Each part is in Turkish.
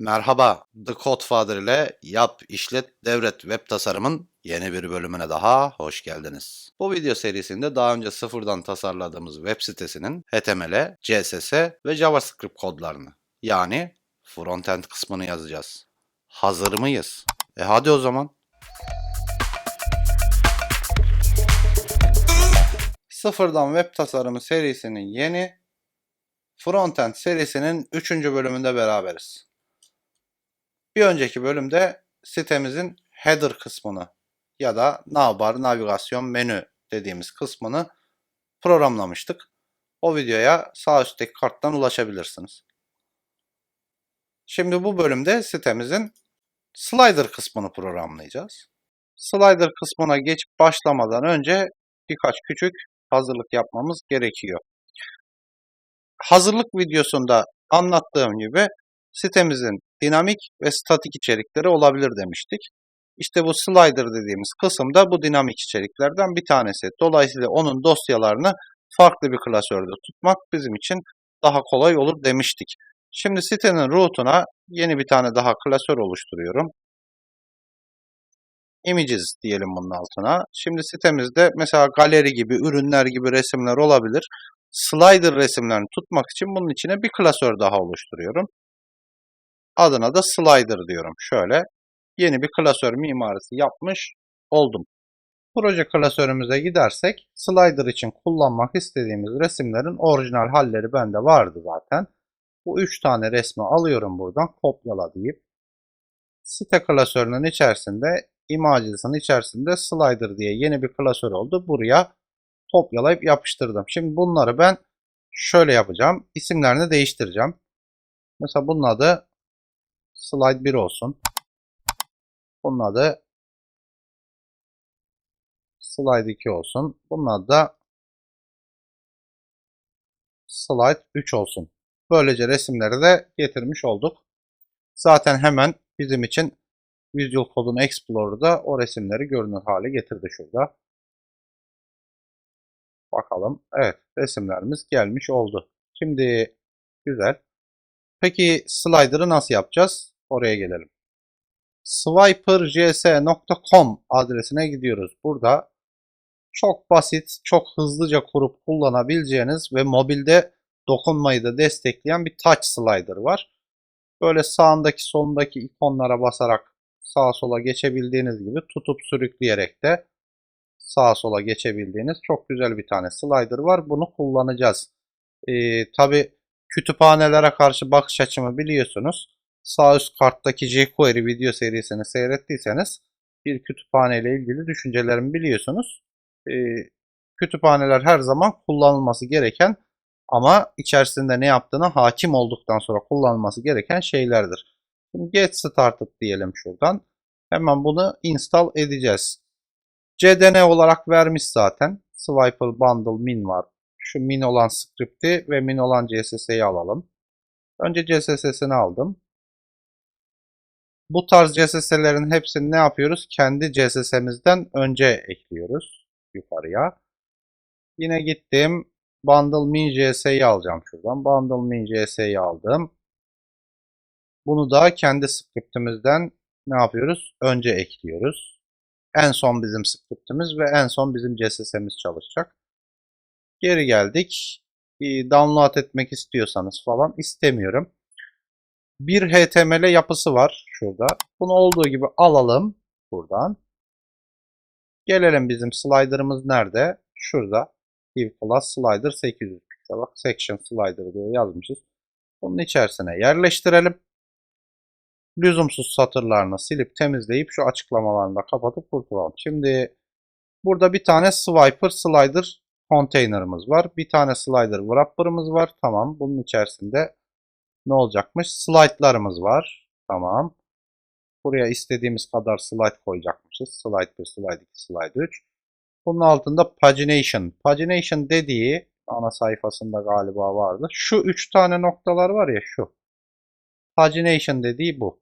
Merhaba, The Codefather ile Yap, İşlet, Devret web tasarımın yeni bir bölümüne daha hoş geldiniz. Bu video serisinde daha önce sıfırdan tasarladığımız web sitesinin HTML, CSS ve JavaScript kodlarını yani frontend kısmını yazacağız. Hazır mıyız? E hadi o zaman. Sıfırdan web tasarımı serisinin yeni frontend serisinin 3. bölümünde beraberiz. Bir önceki bölümde sitemizin header kısmını ya da navbar, navigasyon, menü dediğimiz kısmını programlamıştık. O videoya sağ üstteki karttan ulaşabilirsiniz. Şimdi bu bölümde sitemizin slider kısmını programlayacağız. Slider kısmına geçip başlamadan önce birkaç küçük hazırlık yapmamız gerekiyor. Hazırlık videosunda anlattığım gibi sitemizin dinamik ve statik içerikleri olabilir demiştik. İşte bu slider dediğimiz kısımda bu dinamik içeriklerden bir tanesi. Dolayısıyla onun dosyalarını farklı bir klasörde tutmak bizim için daha kolay olur demiştik. Şimdi sitenin root'una yeni bir tane daha klasör oluşturuyorum. Images diyelim bunun altına. Şimdi sitemizde mesela galeri gibi, ürünler gibi resimler olabilir. Slider resimlerini tutmak için bunun içine bir klasör daha oluşturuyorum. Adına da slider diyorum. Şöyle yeni bir klasör mimarisi yapmış oldum. Proje klasörümüze gidersek slider için kullanmak istediğimiz resimlerin orijinal halleri bende vardı zaten. Bu üç tane resmi alıyorum buradan kopyala deyip site klasörünün içerisinde images'ın içerisinde slider diye yeni bir klasör oldu. Buraya kopyalayıp yapıştırdım. Şimdi bunları ben şöyle yapacağım. İsimlerini değiştireceğim. Mesela bunun adı slide 1 olsun. Bunun adı slide 2 olsun. Bunun adı da slide 3 olsun. Böylece resimleri de getirmiş olduk. Zaten hemen bizim için Visual Code'un Explorer'da o resimleri görünür hale getirdi şurada. Bakalım. Evet resimlerimiz gelmiş oldu. Şimdi güzel. Peki slider'ı nasıl yapacağız? Oraya gelelim. swiperjs.com adresine gidiyoruz. Burada çok basit, çok hızlıca kurup kullanabileceğiniz ve mobilde dokunmayı da destekleyen bir touch slider var. Böyle sağındaki solundaki ikonlara basarak sağa sola geçebildiğiniz gibi tutup sürükleyerek de sağa sola geçebildiğiniz çok güzel bir tane slider var. Bunu kullanacağız. Ee, Tabi kütüphanelere karşı bakış açımı biliyorsunuz. Sağ üst karttaki jQuery video serisini seyrettiyseniz bir kütüphane ile ilgili düşüncelerimi biliyorsunuz. Ee, kütüphaneler her zaman kullanılması gereken ama içerisinde ne yaptığına hakim olduktan sonra kullanılması gereken şeylerdir. Şimdi get started diyelim şuradan. Hemen bunu install edeceğiz. CDN olarak vermiş zaten. Swiper Bundle Min var. Şu min olan script'i ve min olan CSS'yi alalım. Önce CSS'sini aldım. Bu tarz CSS'lerin hepsini ne yapıyoruz? Kendi CSS'mizden önce ekliyoruz yukarıya. Yine gittim. Bundle min CS'yi alacağım şuradan. Bundle min CS'yi aldım. Bunu da kendi script'imizden ne yapıyoruz? Önce ekliyoruz. En son bizim script'imiz ve en son bizim CSS'miz çalışacak. Geri geldik. Download etmek istiyorsanız falan istemiyorum. Bir HTML yapısı var şurada. Bunu olduğu gibi alalım buradan. Gelelim bizim slider'ımız nerede? Şurada. Div class slider 800 piksel. Bak section slider diye yazmışız. Bunun içerisine yerleştirelim. Lüzumsuz satırlarını silip temizleyip şu açıklamalarını da kapatıp kurtulalım. Şimdi burada bir tane swiper slider container'ımız var. Bir tane slider wrapper'ımız var. Tamam. Bunun içerisinde ne olacakmış? Slide'larımız var. Tamam. Buraya istediğimiz kadar slide koyacakmışız. Slide 1, slide 2, slide 3. Bunun altında pagination. Pagination dediği ana sayfasında galiba vardı. Şu üç tane noktalar var ya şu. Pagination dediği bu.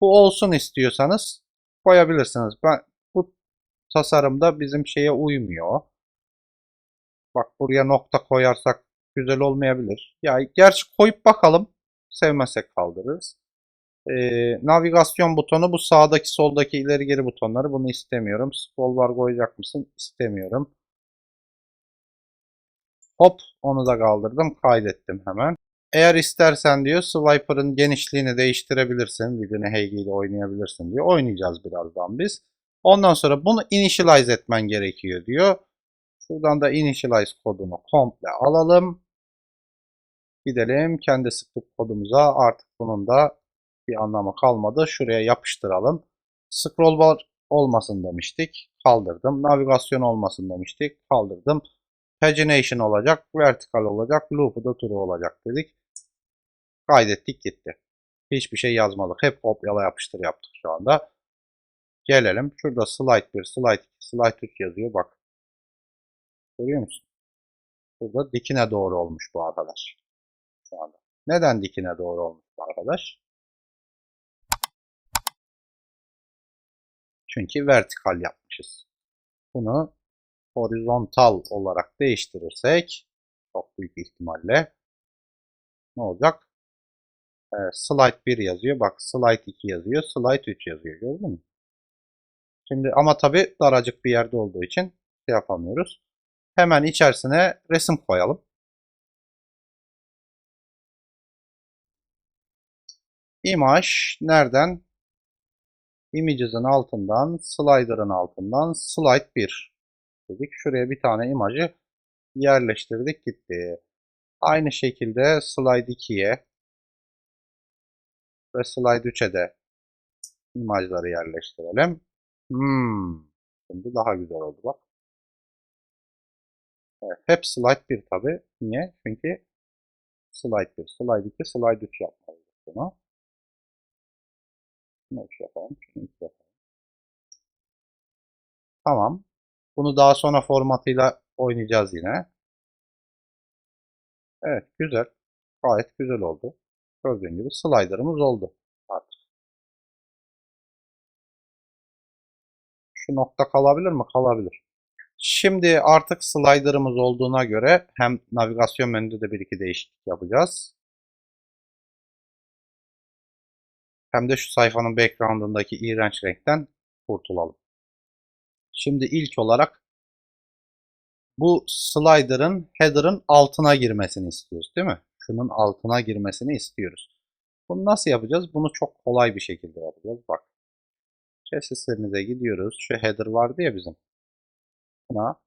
Bu olsun istiyorsanız koyabilirsiniz. Ben bu tasarımda bizim şeye uymuyor. Bak buraya nokta koyarsak güzel olmayabilir. Ya gerçi koyup bakalım. Sevmezsek kaldırırız. Ee, navigasyon butonu bu sağdaki soldaki ileri geri butonları bunu istemiyorum. Scroll bar koyacak mısın? İstemiyorum. Hop onu da kaldırdım. Kaydettim hemen. Eğer istersen diyor swiper'ın genişliğini değiştirebilirsin. Videonu Heygi ile oynayabilirsin diyor. Oynayacağız birazdan biz. Ondan sonra bunu initialize etmen gerekiyor diyor. Şuradan da initialize kodunu komple alalım. Gidelim kendi sıklık kodumuza. Artık bunun da bir anlamı kalmadı. Şuraya yapıştıralım. Scroll bar olmasın demiştik. Kaldırdım. Navigasyon olmasın demiştik. Kaldırdım. Pagination olacak. Vertical olacak. Loop'u da true olacak dedik. Kaydettik gitti. Hiçbir şey yazmadık. Hep kopyala yapıştır yaptık şu anda. Gelelim. Şurada slide 1, slide 2, slide 3 yazıyor. Bak. Görüyor musun? Burada dikine doğru olmuş bu arkadaş. Şu anda. Neden dikine doğru olmuş bu arkadaş? Çünkü vertikal yapmışız. Bunu horizontal olarak değiştirirsek çok büyük ihtimalle ne olacak? Ee, slide 1 yazıyor. Bak slide 2 yazıyor. Slide 3 yazıyor. Gördün mü? Şimdi ama tabi daracık bir yerde olduğu için şey yapamıyoruz. Hemen içerisine resim koyalım. Image nereden? Images'ın altından, slider'ın altından slide 1 dedik. Şuraya bir tane imajı yerleştirdik gitti. Aynı şekilde slide 2'ye ve slide 3'e de imajları yerleştirelim. Hmm. Şimdi daha güzel oldu bak. Evet, hep slide 1 tabi. Niye? Çünkü slide 1, slide 2, slide 3 yapmalıyız bunu. Şunu 3 yapalım, şunu 3 yapalım. Tamam. Bunu daha sonra formatıyla oynayacağız yine. Evet, güzel. Gayet güzel oldu. Gördüğün gibi slider'ımız oldu artık. Şu nokta kalabilir mi? Kalabilir. Şimdi artık slider'ımız olduğuna göre hem navigasyon menüde de bir iki değişiklik yapacağız. Hem de şu sayfanın background'ındaki iğrenç renkten kurtulalım. Şimdi ilk olarak bu slider'ın header'ın altına girmesini istiyoruz değil mi? Şunun altına girmesini istiyoruz. Bunu nasıl yapacağız? Bunu çok kolay bir şekilde yapacağız. Bak. Chassis'imize gidiyoruz. Şu header vardı ya bizim. Buna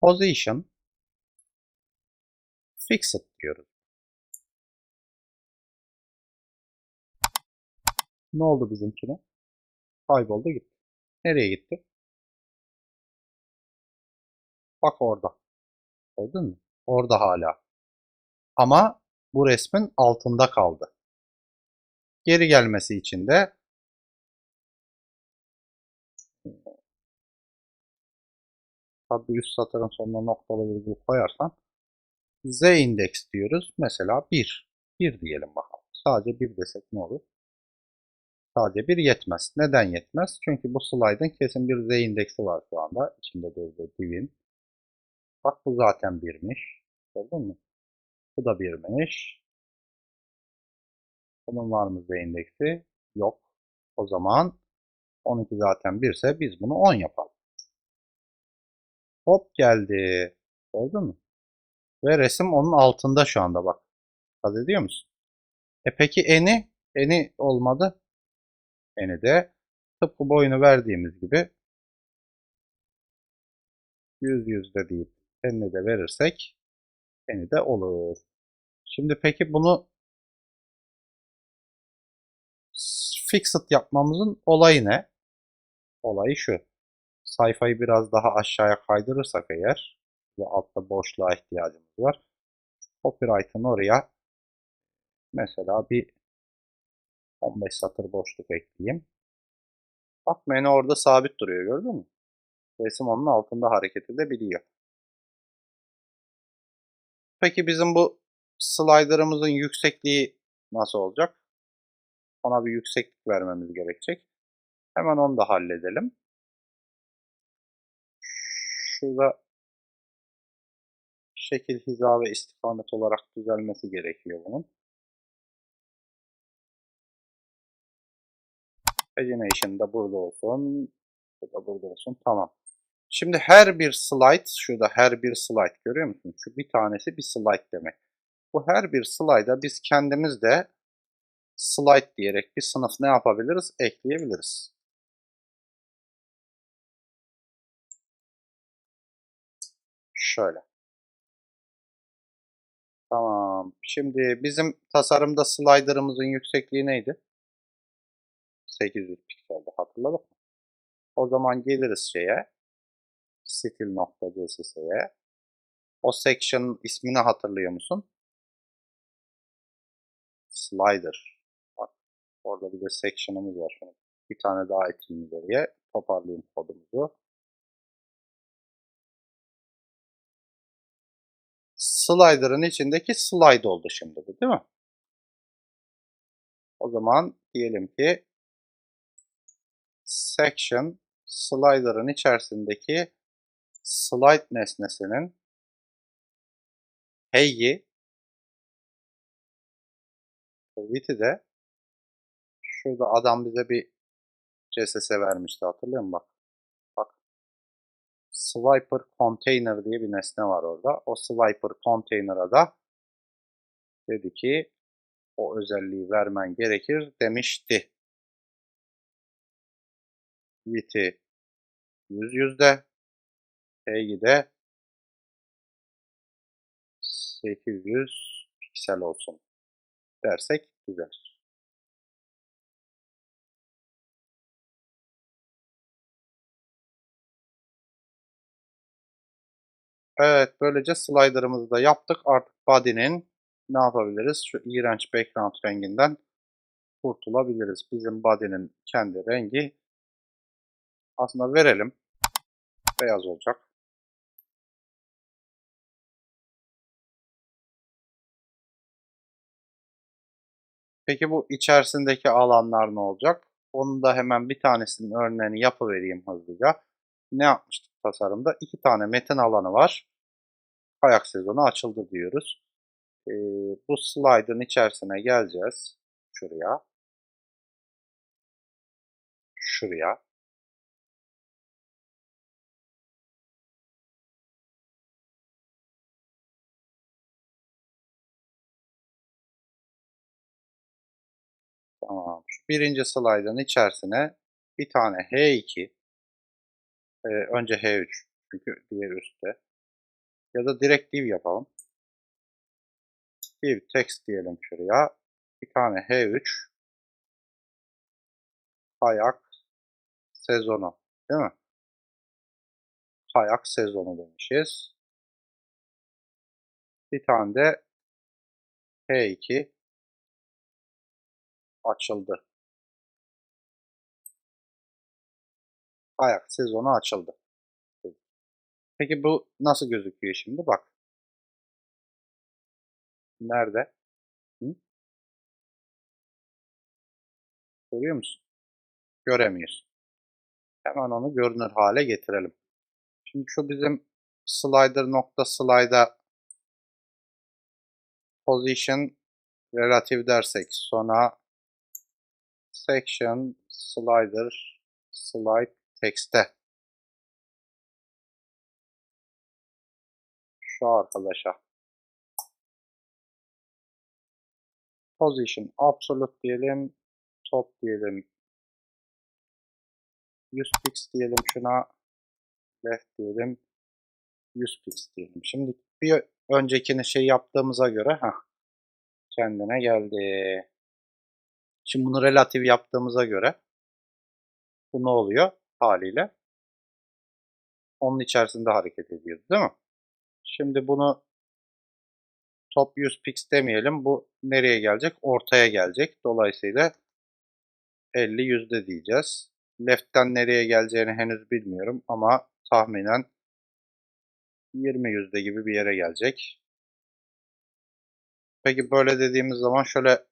position fixed diyoruz. Ne oldu bizimkine? Kayboldu gitti. Nereye gitti? Bak orada. Gördün mü? Orada hala. Ama bu resmin altında kaldı. Geri gelmesi için de tabi üst satırın sonuna noktalı virgül koyarsan z indeks diyoruz. Mesela 1. 1 diyelim bakalım. Sadece 1 desek ne olur? Sadece 1 yetmez. Neden yetmez? Çünkü bu slide'ın kesin bir z indeksi var şu anda. İçinde durduğu divin. Bak bu zaten 1'miş. Gördün mü? Bu da 1'miş. Bunun var mı z indeksi? Yok. O zaman 12 zaten 1 ise biz bunu 10 yapalım. Hop geldi. Gördün mü? Ve resim onun altında şu anda bak. Dikkat ediyor musun? E peki eni? Eni olmadı. Eni de tıpkı boyunu verdiğimiz gibi 100 yüzde deyip enini de verirsek eni de olur. Şimdi peki bunu fixed yapmamızın olayı ne? Olayı şu. Sayfayı biraz daha aşağıya kaydırırsak eğer ve altta boşluğa ihtiyacımız var. Copyright'ın oraya mesela bir 15 satır boşluk ekleyeyim. Bak menü orada sabit duruyor gördün mü? Resim onun altında hareket edebiliyor. Peki bizim bu slider'ımızın yüksekliği nasıl olacak? Ona bir yükseklik vermemiz gerekecek. Hemen onu da halledelim. Şurada Şekil, hiza ve istikamet olarak düzelmesi gerekiyor bunun. Pagination da burada olsun. Bu da burada olsun. Tamam. Şimdi her bir slide, şurada her bir slide görüyor musun? Şu bir tanesi bir slide demek. Bu her bir slide'a biz kendimiz de slide diyerek bir sınıf ne yapabiliriz? Ekleyebiliriz. Şöyle. Tamam. Şimdi bizim tasarımda slider'ımızın yüksekliği neydi? 800 pikselde hatırladık mı? O zaman geliriz şeye stil.css'ye. O section ismini hatırlıyor musun? Slider. Bak orada bir de section'ımız var. Bir tane daha ekleyeyim ileriye. Toparlayayım kodumuzu. Slider'ın içindeki slide oldu şimdi bu değil mi? O zaman diyelim ki section slider'ın içerisindeki slide nesnesinin hey'i width'i de şurada adam bize bir CSS vermişti hatırlıyor musun? Bak. Swiper container diye bir nesne var orada. O swiper container'a da dedi ki o özelliği vermen gerekir demişti. Width'i 100 yüzde P'yi de 800 piksel olsun dersek güzel. Evet, böylece slider'ımızı da yaptık. Artık body'nin ne yapabiliriz? Şu iğrenç background renginden kurtulabiliriz. Bizim body'nin kendi rengi aslında verelim. Beyaz olacak. Peki bu içerisindeki alanlar ne olacak? Onun da hemen bir tanesinin örneğini yapıvereyim hızlıca. Ne yapmıştık tasarımda? İki tane metin alanı var. Kayak sezonu açıldı diyoruz. Ee, bu slide'ın içerisine geleceğiz. Şuraya. Şuraya. Tamam. Birinci slide'ın içerisine bir tane H2 e, önce H3 çünkü diğer üstte ya da direkt div yapalım. Div text diyelim şuraya. Bir tane H3 kayak sezonu değil mi? Kayak sezonu demişiz. Bir tane de H2 açıldı. Kayak sezonu açıldı. Peki bu nasıl gözüküyor şimdi? Bak. Nerede? Hı? Görüyor musun? Göremiyorsun. Hemen onu görünür hale getirelim. Şimdi şu bizim slider nokta slide'a position relative dersek sonra section slider slide text'e şu arkadaşa. Position absolute diyelim top diyelim. 100 pix diyelim şuna left diyelim. 100 pix diyelim. Şimdi bir öncekini şey yaptığımıza göre ha kendine geldi. Şimdi bunu relatif yaptığımıza göre bu ne oluyor haliyle? Onun içerisinde hareket ediyoruz değil mi? Şimdi bunu top 100 pix demeyelim. Bu nereye gelecek? Ortaya gelecek. Dolayısıyla 50 yüzde diyeceğiz. Left'ten nereye geleceğini henüz bilmiyorum ama tahminen 20 yüzde gibi bir yere gelecek. Peki böyle dediğimiz zaman şöyle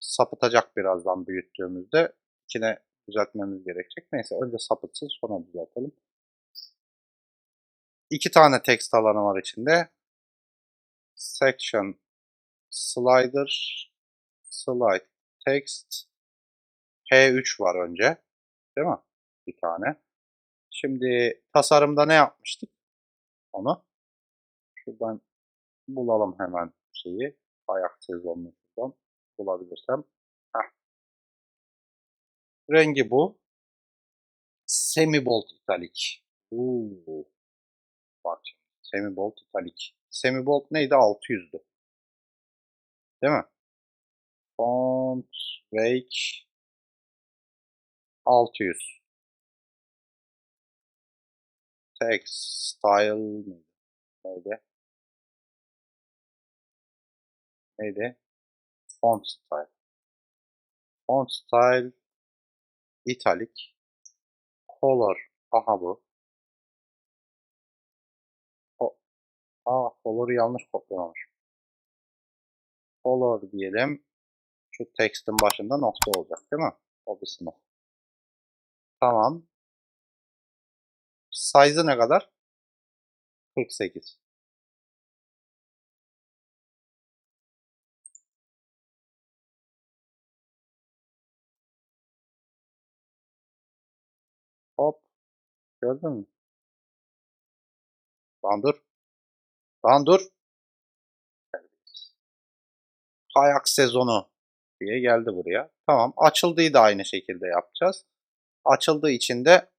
sapıtacak birazdan büyüttüğümüzde. İçine düzeltmemiz gerekecek. Neyse önce sapıtsın sonra düzeltelim. İki tane text alanı var içinde. section slider slide text H3 var önce. Değil mi? Bir tane. Şimdi tasarımda ne yapmıştık? Onu. Şuradan bulalım hemen şeyi. Ayak sezonunu şuradan bulabilirsem. Rengi bu. Semi bold italik. Oo. Bak şimdi. Semi bold italik. Semi bold neydi? 600'dü. Değil mi? Font, rake 600. Text, style? Neydi? Neydi? Font style. Font style italic. Color. Aha bu. O, aa color'ı yanlış kopyalamış. Color diyelim. Şu text'in başında nokta olacak değil mi? O bir sınıf. Tamam. Size'ı ne kadar? 48. Hop. Gördün mü? Lan dur. Lan dur. Kayak sezonu diye geldi buraya. Tamam. Açıldığı da aynı şekilde yapacağız. Açıldığı için de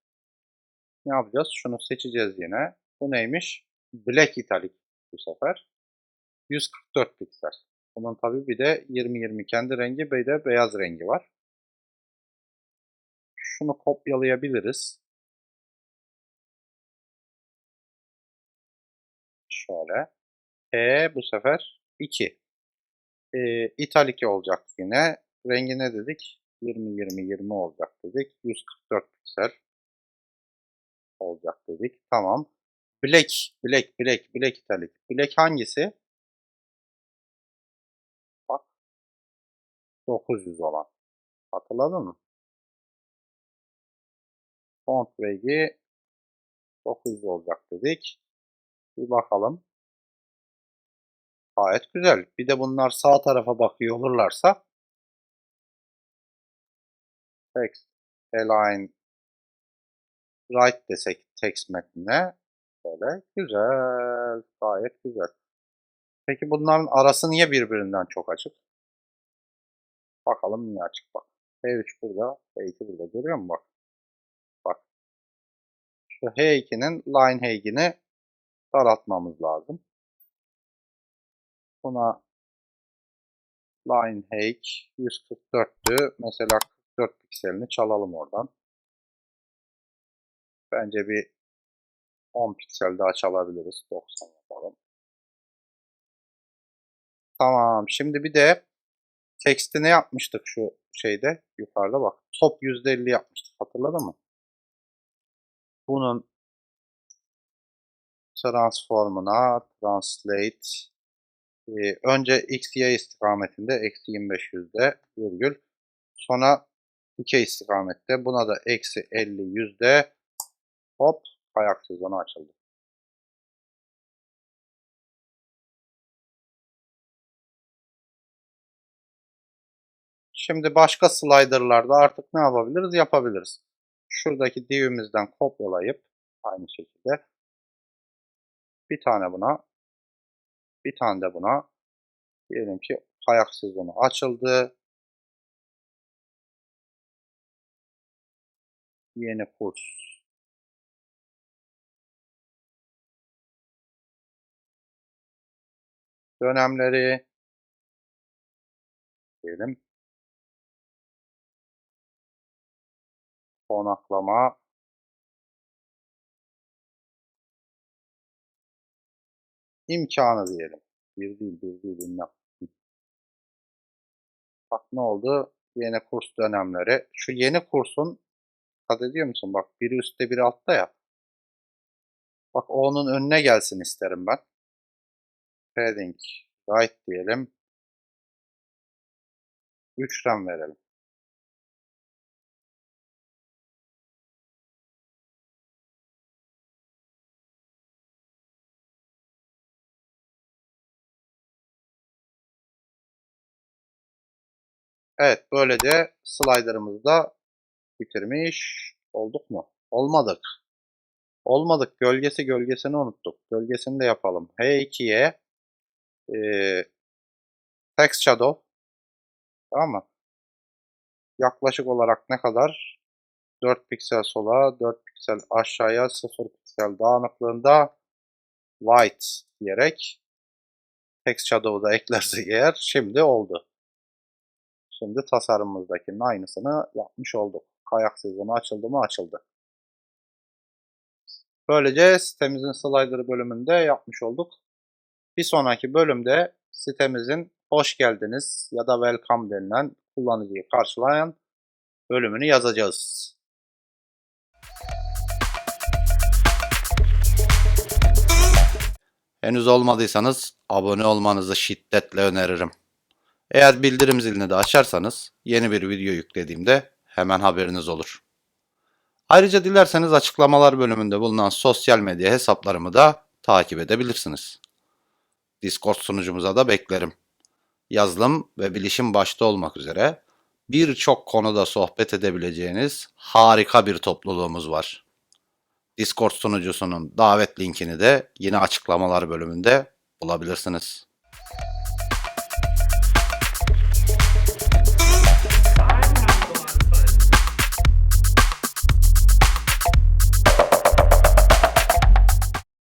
ne yapacağız? Şunu seçeceğiz yine. Bu neymiş? Black Italic bu sefer. 144 piksel. Bunun tabi bir de 20-20 kendi rengi bir de beyaz rengi var. Şunu kopyalayabiliriz. Şöyle. E bu sefer 2. E, italik olacak yine. Rengi ne dedik? 20-20-20 olacak dedik. 144 piksel olacak dedik. Tamam. Black, black, black, black italik. Black hangisi? Bak. 900 olan. Hatırladın mı? Font rengi 900 olacak dedik. Bir bakalım. Gayet güzel. Bir de bunlar sağ tarafa bakıyor olurlarsa text align right desek text metnine böyle güzel. Gayet güzel. Peki bunların arası niye birbirinden çok açık? Bakalım niye açık bak. H3 burada, H2 burada. Görüyor musun? Bak. Şu H2'nin line H2'ni daraltmamız lazım. Buna line height 144'tü. Mesela 44 pikselini çalalım oradan. Bence bir 10 piksel daha çalabiliriz. 90 yapalım. Tamam. Şimdi bir de teksti ne yapmıştık şu şeyde? Yukarıda bak. Top %50 yapmıştık. Hatırladın mı? Bunun transformuna translate ee, önce x, y istikametinde eksi 25 yüzde virgül. Sonra 2 istikamette buna da eksi 50 yüzde hop ayak sezonu açıldı. Şimdi başka slider'larda artık ne yapabiliriz? Yapabiliriz. Şuradaki divimizden kopyalayıp aynı şekilde bir tane buna bir tane de buna diyelim ki kayak sezonu açıldı. Yeni kurs. Dönemleri diyelim. Konaklama imkanı diyelim. Bir değil, bir değil, bilmem. Bak ne oldu? Yeni kurs dönemleri. Şu yeni kursun dikkat ediyor musun? Bak biri üstte biri altta ya. Bak onun önüne gelsin isterim ben. Padding right diyelim. 3 RAM verelim. Evet böylece slider'ımızı da bitirmiş olduk mu? Olmadık. Olmadık. Gölgesi gölgesini unuttuk. Gölgesini de yapalım. H2'ye eee text shadow tamam mı? Yaklaşık olarak ne kadar? 4 piksel sola, 4 piksel aşağıya, 0 piksel dağınıklığında white diyerek text shadow'u da eklersek eğer şimdi oldu. Şimdi tasarımımızdakinin aynısını yapmış olduk. Kayak sezonu açıldı mı? Açıldı. Böylece sitemizin slider bölümünde yapmış olduk. Bir sonraki bölümde sitemizin hoş geldiniz ya da welcome denilen kullanıcıyı karşılayan bölümünü yazacağız. Henüz olmadıysanız abone olmanızı şiddetle öneririm. Eğer bildirim zilini de açarsanız yeni bir video yüklediğimde hemen haberiniz olur. Ayrıca dilerseniz açıklamalar bölümünde bulunan sosyal medya hesaplarımı da takip edebilirsiniz. Discord sunucumuza da beklerim. Yazılım ve bilişim başta olmak üzere birçok konuda sohbet edebileceğiniz harika bir topluluğumuz var. Discord sunucusunun davet linkini de yine açıklamalar bölümünde bulabilirsiniz.